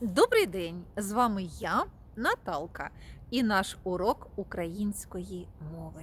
Добрий день! З вами я, Наталка, і наш урок української мови.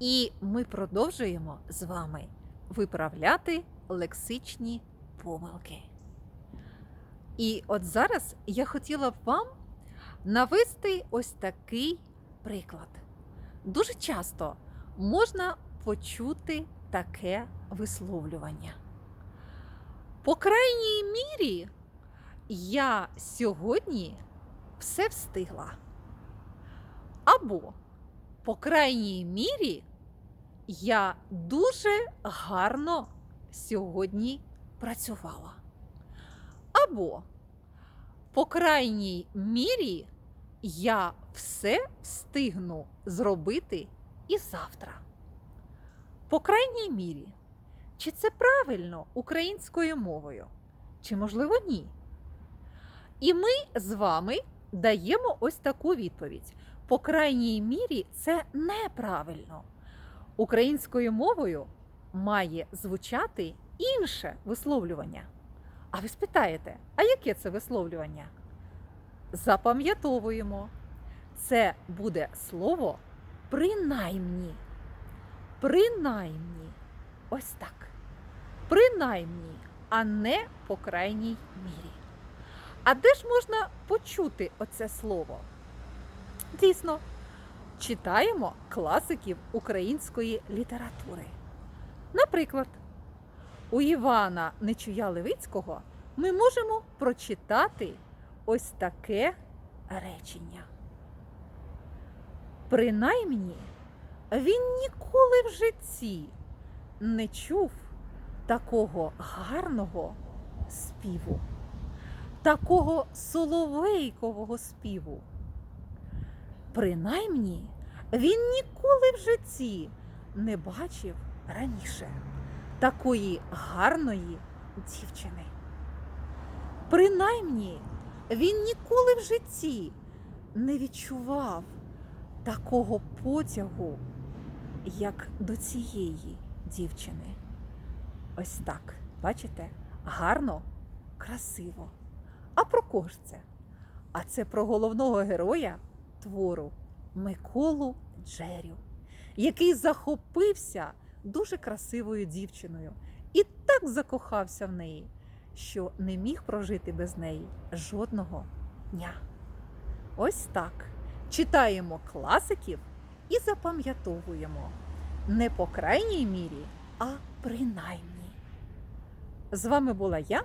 І ми продовжуємо з вами виправляти лексичні помилки. І от зараз я хотіла б вам навести ось такий приклад. Дуже часто можна почути таке висловлювання. По крайній мірі, я сьогодні все встигла. Або, по крайній мірі, я дуже гарно сьогодні працювала. Або, по крайній мірі, я все встигну зробити і завтра. По крайній мірі, чи це правильно українською мовою? Чи можливо ні? І ми з вами даємо ось таку відповідь. По крайній мірі, це неправильно. Українською мовою має звучати інше висловлювання. А ви спитаєте, а яке це висловлювання? Запам'ятовуємо. Це буде слово принаймні. Принаймні. Ось так. Принаймні, а не по крайній мірі. А де ж можна почути оце слово? Дійсно, читаємо класиків української літератури. Наприклад, у Івана Нечуя Левицького ми можемо прочитати ось таке речення. Принаймні, він ніколи в житті не чув такого гарного співу такого соловейкового співу. Принаймні, він ніколи в житті не бачив раніше такої гарної дівчини. Принаймні, він ніколи в житті не відчував такого потягу, як до цієї дівчини. Ось так, бачите, гарно, красиво. А про кого ж це? А це про головного героя твору Миколу Джерю, який захопився дуже красивою дівчиною і так закохався в неї, що не міг прожити без неї жодного дня. Ось так. Читаємо класиків і запам'ятовуємо не по крайній мірі, а принаймні. З вами була я,